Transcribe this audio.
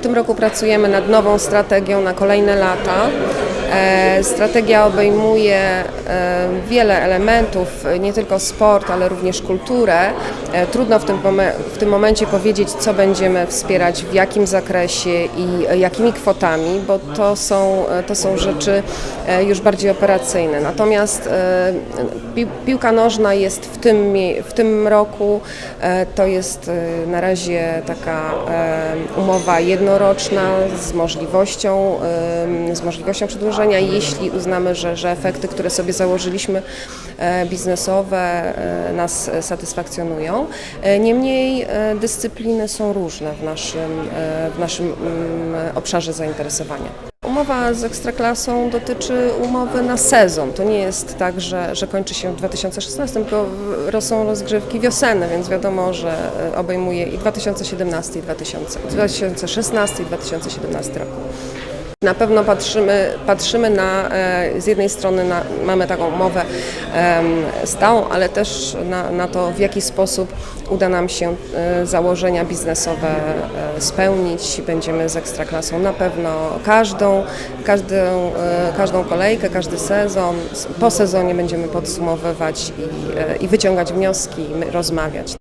W tym roku pracujemy nad nową strategią na kolejne lata. E, Strategia obejmuje e, wiele elementów, nie tylko sport, ale również kulturę. E, Trudno w tym, w tym momencie powiedzieć, co będziemy wspierać, w jakim zakresie i jakimi kwotami, bo to są, to są rzeczy już bardziej operacyjne. Natomiast pi- piłka nożna jest w tym, w tym roku, to jest na razie taka umowa jednoroczna z możliwością, z możliwością przedłużenia, jeśli uznamy, że, że efekty, które sobie założyliśmy e, biznesowe e, nas satysfakcjonują. E, Niemniej dyscypliny są różne w naszym, w naszym mm, obszarze zainteresowania. Umowa z Ekstraklasą dotyczy umowy na sezon. To nie jest tak, że, że kończy się w 2016, tylko są rozgrywki wiosenne, więc wiadomo, że obejmuje i 2017, i 2000, 2016 i 2017 roku. Na pewno patrzymy, patrzymy na, e, z jednej strony na, mamy taką umowę stałą, ale też na, na to, w jaki sposób uda nam się e, założenia biznesowe e, spełnić. Będziemy z Ekstraklasą na pewno każdą, każdą, każdą kolejkę, każdy sezon, po sezonie będziemy podsumowywać i, i wyciągać wnioski, rozmawiać.